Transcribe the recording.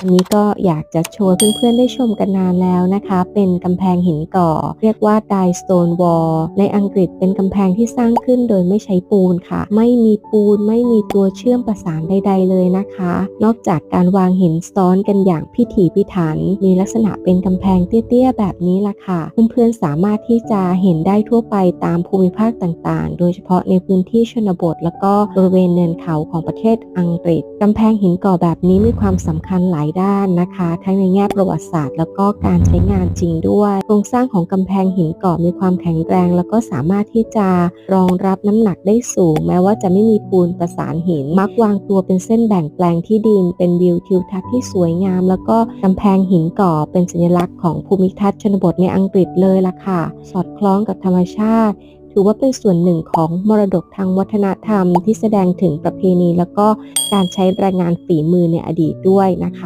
อันนี้ก็อยากจะโชว์เพื่อนๆได้ชมกันนานแล้วนะคะ เป็นกำแพงหินก่อ เรียกว่า Die Stone Wall ในอังกฤษเป็นกำแพงที่สร้างขึ้นโดยไม่ใช้ปูนค่ะ ไม่มีปูนไม่มีตัวเชื่อมประสานใด ๆ เลยนะคะ นอกจากการวางหินซ้อนกันอย่างพิถีพิถัน มีลักษณะเป็นกำแพงเตี้ยๆแบบนี้ละค่ะ เพื่อนๆสามารถที่จะเห็นได้ทั่วไปตามภูมิภาคต่างๆ โดยเฉพาะในพื้นที่ชนบท แล้วก็บริเวณเนินเขาของประเทศอังกฤษกำแพงหินก่อแบบนี้มีความสำคัญหลายด้านนะคะ ทั้งในแง่ประวัติศาสตร์ แล้วก็การใช้งานจริงด้วย โครงสร้างของกำแพงหินก่อมีความแข็งแรง แล้วก็สามารถที่จะรองรับน้ำหนักได้สูง แม้ว่าจะไม่มีปูนประสานหิน มักวางตัวเป็นเส้นแบ่งแปลงที่ดิน เป็นวิวทิวทัศน์ที่สวยงาม แล้วก็กำแพงหินก่อเป็นสัญลักษณ์ของภูมิทัศน์ชนบทในอังกฤษเลยล่ะค่ะ สอดคล้องกับธรรมชาติถือว่าเป็นส่วนหนึ่งของมรดกทางวัฒนธรรมที่แสดงถึงประเพณี แล้วก็การใช้แรงงานฝีมือในอดีตด้วยนะคะ